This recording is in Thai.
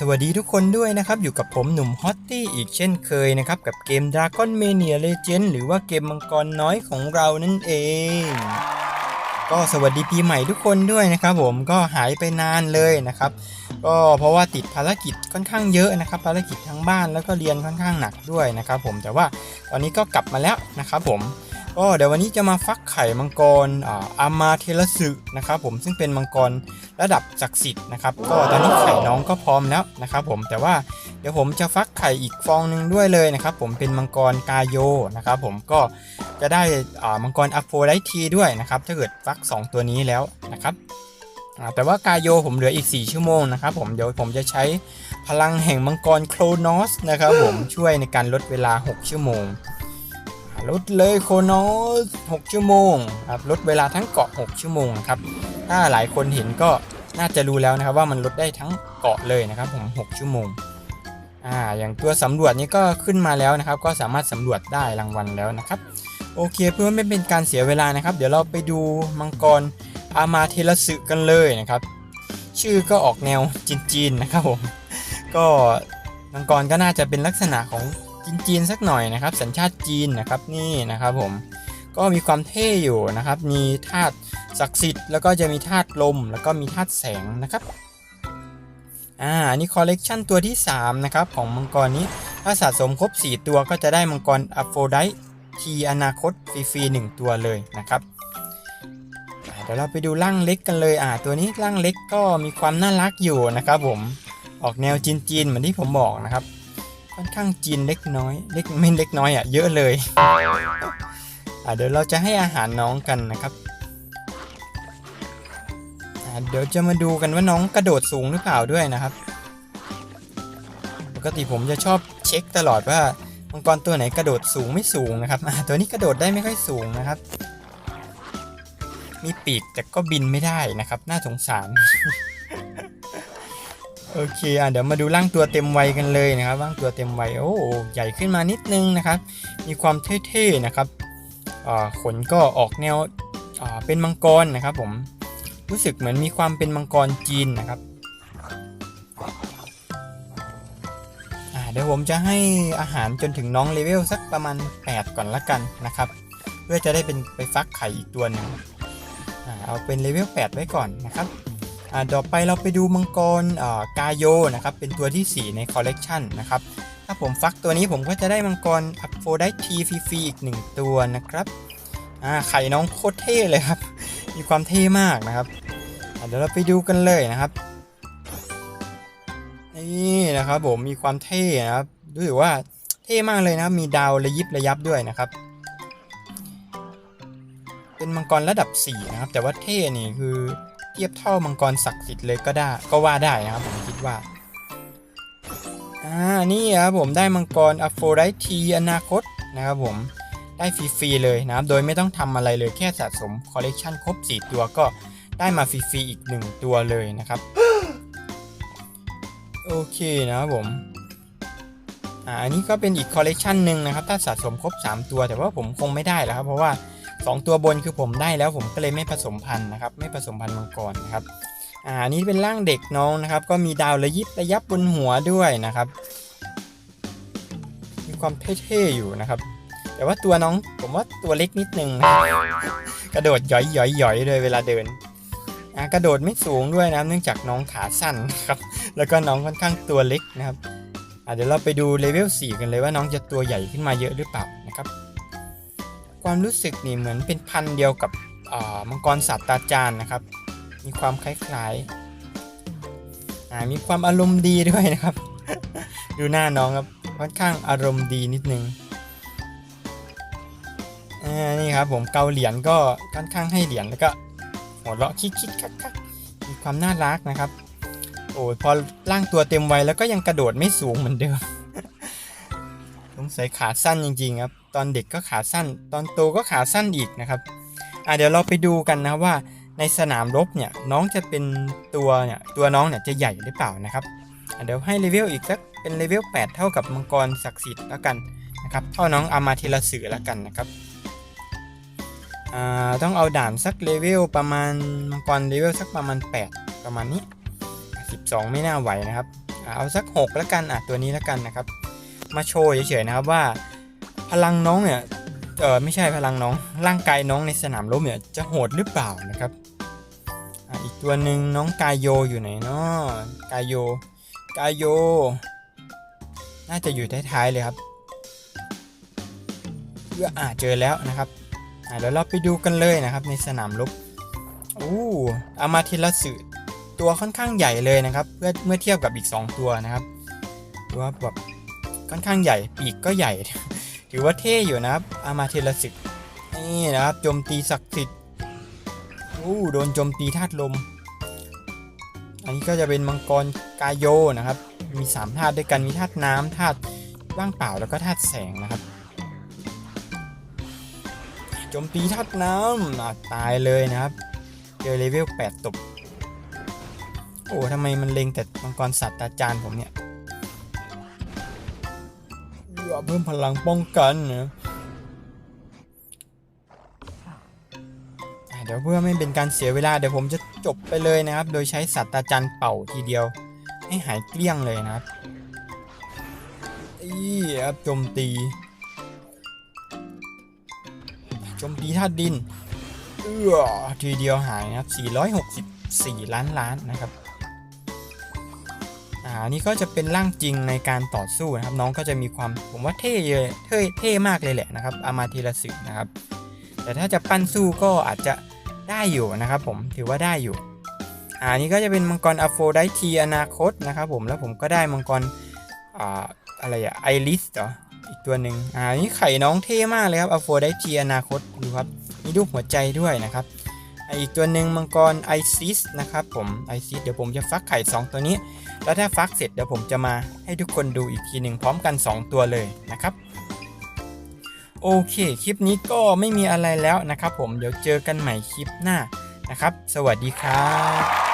สวัสดีทุกคนด้วยนะครับ อยู่กับผมหนุ่มฮอตตี้อีกเช่นเคยนะครับ กับเกม Dragon Mania Legend หรือว่าเกมมังกรน้อยของเรานั่นเอง ก็สวัสดีปีใหม่ทุกคนด้วยนะครับ ผมก็หายไปนานเลยนะครับ ก็เพราะว่าติดภารกิจค่อนข้างเยอะนะครับ ภารกิจทั้งบ้านแล้วก็เรียนค่อนข้างหนักด้วยนะครับ ผมแต่ว่าตอนนี้ก็กลับมาแล้วนะครับ ผม ก็เดี๋ยววันนี้จะมาฟักไข่มังกรอามาเทลสึนะครับผมซึ่งเป็นมังกรระดับศักดิ์สิทธิ์นะครับก็ตอนนี้ไข่น้องก็พร้อมแล้วนะครับผมแต่ว่าเดี๋ยวผมจะฟักไข่อีกฟองหนึ่งด้วยเลยนะครับผมเป็นมังกรกาโยนะครับผมก็จะได้อ่ามังกรอโฟไดทีด้วยนะครับถ้าเกิดฟัก 2 ตัวนี้แล้วนะครับแต่ว่ากาโยผมเหลืออีก 4 ชั่วโมงนะครับผมเดี๋ยวผมจะใช้พลังแห่งมังกรโครนอสนะครับผมช่วยในการลดเวลา 6 ชั่วโมง ลดเลยโคโนส6ชั่วโมงครับลดเวลาทั้งเกาะ 6 ชั่วโมงครับถ้าหลายคนเห็นก็น่าจะรู้แล้วนะครับว่ามันลดได้ทั้งเกาะเลยนะครับผม 6 ชั่วโมงอ่าอย่างตัวสำรวจนี้ก็ขึ้นมาแล้วนะครับ ก็สามารถสำรวจได้รางวัลแล้วนะครับ โอเคเพื่อไม่เป็นการเสียเวลานะครับ เดี๋ยวเราไปดูมังกรอามาเทลสึกันเลยนะครับ ชื่อก็ออกแนวจีนๆนะครับผมก็มังกรก็น่าจะเป็นลักษณะของ จีนๆสักหน่อยนะครับ สัญชาติจีนนะครับนี่นะครับผมก็มีความเท่อยู่นะครับ มีธาตุศักดิ์สิทธิ์แล้วก็จะมีธาตุลม แล้วก็มีธาตุแสงนะครับอ่าอันนี้คอลเลกชันตัวที่ 3 นะครับของมังกรนี้ถ้าสะสมครบ 4 ตัวก็จะได้มังกรอัฟโฟไดทีอนาคตฟรีๆ1ตัวเลยนะครับเดี๋ยวเราไปดูร่างเล็กกันเลยอ่าตัวนี้ร่างเล็กก็มีความน่ารักอยู่นะครับผมออกแนวจีนๆเหมือนที่ผมบอกนะครับ ค่อนข้างจีนเล็กน้อย เล็กไม่เล็กน้อยอะเยอะเลยอะเดี๋ยวเราจะให้อาหารน้องกันนะครับอะเดี๋ยวจะมาดูกันว่าน้องกระโดดสูงหรือเปล่าด้วยนะครับ ปกติผมจะชอบเช็คตลอดว่ามังกรตัวไหนกระโดดสูงไม่สูงนะครับอะตัวนี้กระโดดได้ไม่ค่อยสูงนะครับ มีปีกแต่ก็บินไม่ได้นะครับ น่าสงสาร โอเคอะเดี๋ยวมาดูร่างตัวเต็มวัยกันเลยนะครับร่างตัวเต็มวัยโอ้ใหญ่ขึ้นมานิดนึงนะครับ มีความเท่ๆนะครับขนก็ออกแนวเป็นมังกรนะครับ ผมรู้สึกเหมือนมีความเป็นมังกรจีนนะครับเดี๋ยวผมจะให้อาหารจนถึงน้องเลเวลสักประมาณ 8 ก่อนละกันนะครับ เพื่อจะได้เป็นไปฟักไข่อีกตัวหนึ่งอเอาเป็นเลเวล8ไว้ก่อนนะครับ ต่อไปเราไปดูมังกรกาโยนะครับเป็นตัวที่ 4 ในคอลเลกชันนะครับถ้าผมฟักตัวนี้ผมก็จะได้มังกรอัพโฟได้ทีฟรีอีก 1 ตัวนะครับไข่น้องโคตรเท่เลยครับ มีความเท่มากนะครับเดี๋ยวเราไปดูกันเลยนะครับนี่นะครับผมมีความเท่นะครับรู้สึกว่าเท่มากเลยนะครับ มีดาวระยิบระยับด้วยนะครับ เป็นมังกรระดับ4นะครับแต่ว่าเท่นี่คือ เทียบเท่ามังกรศักดิ์สิทธิ์เลยก็ได้ก็ว่าได้นะครับผมคิดว่าอ่านี่ครับผมได้มังกรอโฟไดทีอนาคตนะครับผมได้ฟรีๆเลยนะครับ โดยไม่ต้องทำอะไรเลยแค่สะสมคอลเลกชันครบ 4 ตัวก็ได้มาฟรีๆอีก 1 ตัวเลยนะครับ โอเคนะครับผมอ่าอันนี้ก็เป็นอีกคอลเลกชันหนึ่งนะครับ ถ้าสะสมครบ 3 ตัวแต่ว่าผมคงไม่ได้แล้วครับ เพราะว่า 2 ตัวบนคือผมได้แล้วผมก็เลยไม่ผสมพันธุ์นะครับ ไม่ผสมพันธุ์มังกรนะครับอ่านี้เป็นร่างเด็กน้องนะครับ ก็มีดาวระยิบระยับบนหัวด้วยนะครับ มีความเท่ๆอยู่นะครับ แต่ว่าตัวน้องผมว่าตัวเล็กนิดนึงกระโดดหย่อยหย่อยหย่อยเลยเวลาเดินอ่ากระโดดไม่สูงด้วยนะเนื่องจากน้องขาสั้นครับ แล้วก็น้องค่อนข้างตัวเล็กนะครับอ่าเดี๋ยวเราไปดูเลเวล4กันเลยว่าน้องจะตัวใหญ่ขึ้นมาเยอะหรือเปล่านะครับ ความรู้สึกนี่เหมือนเป็นพันเดียวกับมังกรศาสตราจารย์นะครับ มีความคล้ายๆมีความอารมณ์ดีด้วยนะครับ ดูหน้าน้องครับค่อนข้างอารมณ์ดีนิดนึงนี่ครับผมเกาเหรียญก็ค่อนข้างให้เหรียญแล้วก็หัวเราะคิกคิกคักคักมีความน่ารักนะครับ โอ้ยพอร่างตัวเต็มวัยแล้วก็ยังกระโดดไม่สูงเหมือนเดิมสงสัยขาสั้นจริงๆครับ ตอนเด็กก็ขาสั้น ตอนโตก็ขาสั้นอีกนะครับอะเดี๋ยวเราไปดูกันนะว่าในสนามรบเนี่ยน้องจะเป็นตัวเนี่ยตัวน้องเนี่ยจะใหญ่หรือเปล่านะครับเดี๋ยวให้เลเวลอีกสักเป็นเลเวล8 เท่ากับมังกรศักดิ์สิทธิ์แล้วกันนะครับเท่าน้องอามาเทลสือแล้วกันนะครับอ่าต้องเอาด่านสักเลเวลประมาณมังกรเลเวลสักประมาณ 8 ประมาณนี้ 12 ไม่น่าไหวนะครับ เอาสัก 6 แล้วกันอะตัวนี้แล้วกันนะครับ มาโชว์เฉยๆนะครับว่า พลังน้องเนี่ยเออไม่ใช่พลังน้อง ร่างกายน้องในสนามรบเนี่ยจะโหดหรือเปล่านะครับออีกตัวหนึ่งน้องกายโยอยู่ไหนเนาะกายโยกายโย น่าจะอยู่ท้ายๆเลยครับเพื่ออ่าเจอแล้วนะครับเดี๋ยวเราไปดูกันเลยนะครับในสนามรบอู้อามาทิลสึตัวค่อนข้างใหญ่เลยนะครับเพื่อเมื่อเทียบกับอีก 2 ตัวนะครับตัวแบบค่อนข้างใหญ่ปีกก็ใหญ่ ถือว่าเท่อยู่นะครับ อามาเทลสึนี่นะครับโจมตีศักดิ์สิทธิ์อู้โดนโจมตีธาตุลม อันนี้ก็จะเป็นมังกรกายโยนะครับ มี3ธาตุด้วยกันมีธาตุน้ำธาตุว่างเปล่าแล้วก็ธาตุแสงนะครับโจมตีธาตุน้ำตายเลยนะครับ เจอเลเวล8ตบโอ้ทำไมมันเล็งแต่มังกรสัตว์อาจารย์ผมเนี่ย เพื่อเพิ่มพลังป้องกันนะอะเดี๋ยวเพื่อไม่เป็นการเสียเวลาเดี๋ยวผมจะจบไปเลยนะครับ โดยใช้สัตว์อาจารย์เป่าทีเดียว ให้หายเกลี้ยงเลยนะครับอีครับโจมตีโจมตีธาตุดินเออทีเดียวหายนะครับ464 ล้านล้านนะครับ อ่านี่ก็จะเป็นร่างจริงในการต่อสู้นะครับ น้องก็จะมีความผมว่าเท่เลยเท่เท่มากเลยแหละนะครับอามาทีละสึนะครับ แต่ถ้าจะปั้นสู้ก็อาจจะได้อยู่นะครับ ผมถือว่าได้อยู่อ่านี่ก็จะเป็นมังกรอโฟไดทีอนาคตนะครับผมแล้วผมก็ได้มังกรอ่าอะไรอะไอริสเหรออีกตัวหนึ่งอ่านี่ไข่น้องเท่มากเลยครับอโฟไดทีอนาคตดูครับมีรูปหัวใจด้วยนะครับอีกตัวหนึ่งมังกรไอซิสนะครับผมไอซิสเดี๋ยวผมจะฟักไข่ 2 ตัวนี้ แล้วถ้าฟักเสร็จเดี๋ยวผมจะมาให้ทุกคนดูอีกทีหนึ่งพร้อมกัน 2 ตัวเลยนะครับ โอเค คลิปนี้ก็ไม่มีอะไรแล้วนะครับผมเดี๋ยวเจอกันใหม่คลิปหน้านะครับ สวัสดีครับ